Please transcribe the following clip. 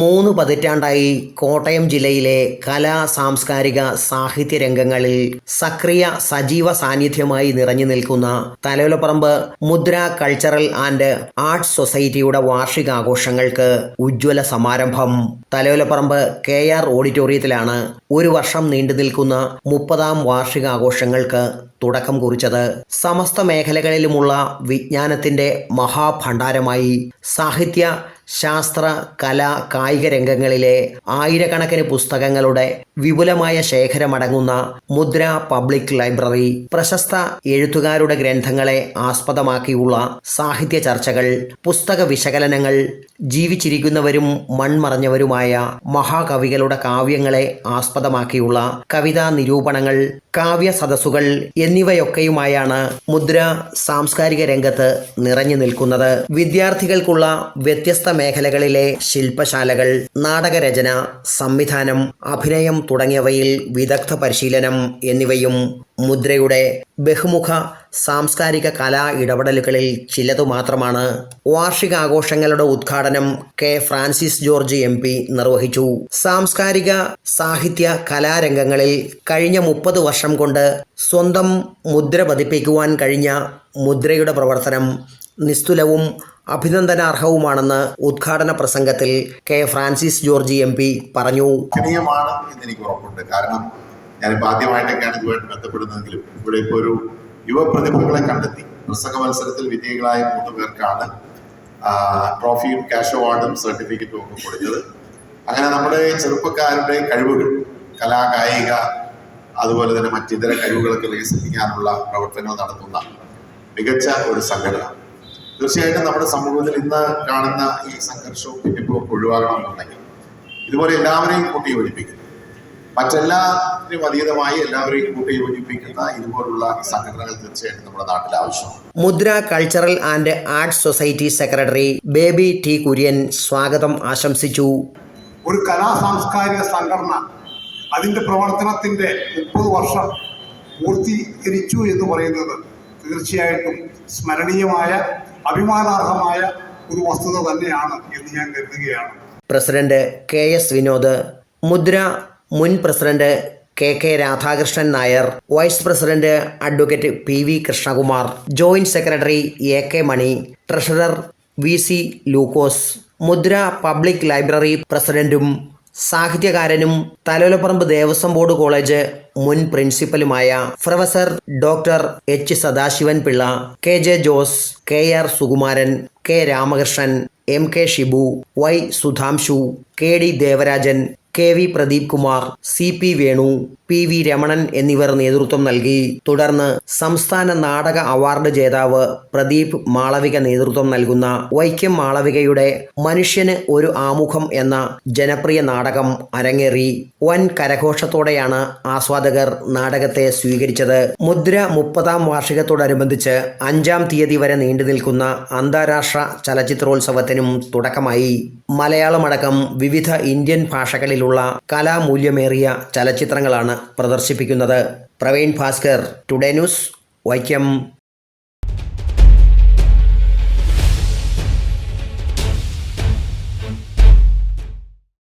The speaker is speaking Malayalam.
മൂന്ന് പതിറ്റാണ്ടായി കോട്ടയം ജില്ലയിലെ കലാ സാംസ്കാരിക സാഹിത്യ രംഗങ്ങളിൽ സക്രിയ സജീവ സാന്നിധ്യമായി നിറഞ്ഞു നിൽക്കുന്ന തലയോലപ്പറമ്പ് മുദ്ര കൾച്ചറൽ ആൻഡ് ആർട്സ് സൊസൈറ്റിയുടെ വാർഷികാഘോഷങ്ങൾക്ക് ഉജ്ജ്വല സമാരംഭം. തലയോലപ്പറമ്പ് കെ ആർ ഓഡിറ്റോറിയത്തിലാണ് ഒരു വർഷം നീണ്ടു നിൽക്കുന്ന മുപ്പതാം വാർഷികാഘോഷങ്ങൾക്ക് തുടക്കം കുറിച്ചത്. സമസ്ത മേഖലകളിലുമുള്ള വിജ്ഞാനത്തിന്റെ മഹാഭണ്ഡാരമായി സാഹിത്യ ശാസ്ത്ര കല കായിക രംഗങ്ങളിലെ ആയിരക്കണക്കിന് പുസ്തകങ്ങളുടെ വിപുലമായ ശേഖരമടങ്ങുന്ന മുദ്ര പബ്ലിക് ലൈബ്രറി പ്രശസ്ത എഴുത്തുകാരുടെ ഗ്രന്ഥങ്ങളെ ആസ്പദമാക്കിയുള്ള സാഹിത്യ ചർച്ചകൾ പുസ്തക വിശകലനങ്ങൾ ജീവിച്ചിരിക്കുന്നവരും മൺമറഞ്ഞവരുമായ മഹാകവികളുടെ കാവ്യങ്ങളെ ആസ്പദമാക്കിയുള്ള കവിതാ നിരൂപണങ്ങൾ കാവ്യ സദസ്സുകൾ എന്നിവയൊക്കെയുമായാണ് മുദ്ര സാംസ്കാരിക രംഗത്ത് നിറഞ്ഞു നിൽക്കുന്നത്. വിദ്യാർത്ഥികൾക്കുള്ള വ്യത്യസ്ത മേഖലകളിലെ ശില്പശാലകൾ നാടകരചന സംവിധാനം അഭിനയം തുടങ്ങിയവയിൽ വിദഗ്ധ പരിശീലനം എന്നിവയും മുദ്രയുടെ ബഹുമുഖ സാംസ്കാരിക കലാ ഇടപെടലുകളിൽ ചിലതു മാത്രമാണ്. വാർഷികാഘോഷങ്ങളുടെ ഉദ്ഘാടനം K Francis George M P നിർവഹിച്ചു. സാംസ്കാരിക സാഹിത്യ കലാരംഗങ്ങളിൽ കഴിഞ്ഞ മുപ്പത് വർഷം കൊണ്ട് സ്വന്തം മുദ്ര പതിപ്പിക്കുവാൻ കഴിഞ്ഞ മുദ്രയുടെ പ്രവർത്തനം നിസ്തുലവും അഭിനന്ദനാർഹവുമാണെന്ന് ഉദ്ഘാടന പ്രസംഗത്തിൽ K Francis George M P പറഞ്ഞു. ക്ഷണീയമാണ് എന്ന് എനിക്ക് ഉറപ്പുണ്ട്. കാരണം ഞാനിപ്പോൾ ആദ്യമായിട്ടൊക്കെയാണ് ഇതുമായിട്ട് ബന്ധപ്പെടുന്നതെങ്കിലും ഇവിടെ ഇപ്പോൾ ഒരു യുവപ്രതിഭകളെ കണ്ടെത്തി. പ്രസംഗ മത്സരത്തിൽ വിജയികളായ മൂന്ന് പേർക്കാണ് ട്രോഫിയും ക്യാഷ് അവാർഡും സർട്ടിഫിക്കറ്റും ഒക്കെ കൊടുത്തത്. അങ്ങനെ നമ്മുടെ ചെറുപ്പക്കാരുടെ കഴിവുകൾ കലാ കായിക അതുപോലെ തന്നെ മറ്റിതര കഴിവുകളൊക്കെ വികസിപ്പിക്കാനുള്ള പ്രവർത്തനങ്ങൾ നടത്തുന്ന മികച്ച ഒരു സംഘടന. തീർച്ചയായിട്ടും നമ്മുടെ സമൂഹത്തിൽ ഇന്ന് കാണുന്ന ഈ സംഘർഷവും ഭിന്നിപ്പും ഒഴിവാകണമെന്നുണ്ടെങ്കിൽ ഇതുപോലെ എല്ലാവരെയും കൂട്ടി യോജിപ്പിക്കുന്നു. മറ്റെല്ലാത്തിനും അതീതമായി എല്ലാവരെയും കൂട്ടി യോജിപ്പിക്കുന്ന ഇതുപോലുള്ള സംഘടനകൾ തീർച്ചയായിട്ടും നമ്മുടെ നാട്ടിൽ ആവശ്യമാണ്. Mudra cultural and arts society secretary Baby T Kurian സ്വാഗതം ആശംസിച്ചു. ഒരു കലാ സാംസ്കാരിക സംഘടന അതിന്റെ പ്രവർത്തനത്തിന്റെ മുപ്പത് വർഷം പൂർത്തീകരിച്ചു എന്ന് പറയുന്നത് തീർച്ചയായിട്ടും സ്മരണീയമായ അഭിമാനാർഹമായ ഒരു വസ്തുത തന്നെയാണ് എന്ന് ഞാൻ കരുതുകയാണ്. President K S Vinod Mudra മുൻ president K K Radhakrishnan Nair vice president advocate P V Krishnakumar joint secretary A K Mani treasurer V C Lukose Mudra public library പ്രസിഡന്റും സാഹിത്യകാരനും തലോലപ്പറമ്പ് ദേവസ്വം ബോർഡ് കോളേജ് മുൻ പ്രിൻസിപ്പലുമായ professor doctor H Sadasivan Pillai K J Jose K R Sukumaran K Ramakrishnan M K Shibu Y Sudhamshu K D Devarajan K V Pradeep Kumar C P Venu P V Ramanan എന്നിവർ നേതൃത്വം നൽകി. തുടർന്ന് സംസ്ഥാന നാടക അവാർഡ് ജേതാവ് പ്രദീപ് മാളവിക നേതൃത്വം നൽകുന്ന വൈക്കം മാളവികയുടെ മനുഷ്യന് ഒരു ആമുഖം എന്ന ജനപ്രിയ നാടകം അരങ്ങേറി. വൻ കരഘോഷത്തോടെയാണ് ആസ്വാദകർ നാടകത്തെ സ്വീകരിച്ചത്. മുദ്ര മുപ്പതാം വാർഷികത്തോടനുബന്ധിച്ച് അഞ്ചാം തീയതി വരെ നീണ്ടു നിൽക്കുന്ന അന്താരാഷ്ട്ര ചലച്ചിത്രോത്സവത്തിനും തുടക്കമായി. മലയാളമടക്കം വിവിധ ഇന്ത്യൻ ഭാഷകളിലുള്ള കലാമൂല്യമേറിയ ചലച്ചിത്രങ്ങളാണ് പ്രദർശിപ്പിക്കുന്നത് പ്രവീൺ ഭാസ്കർ ടുഡേ ന്യൂസ് വൈക്കം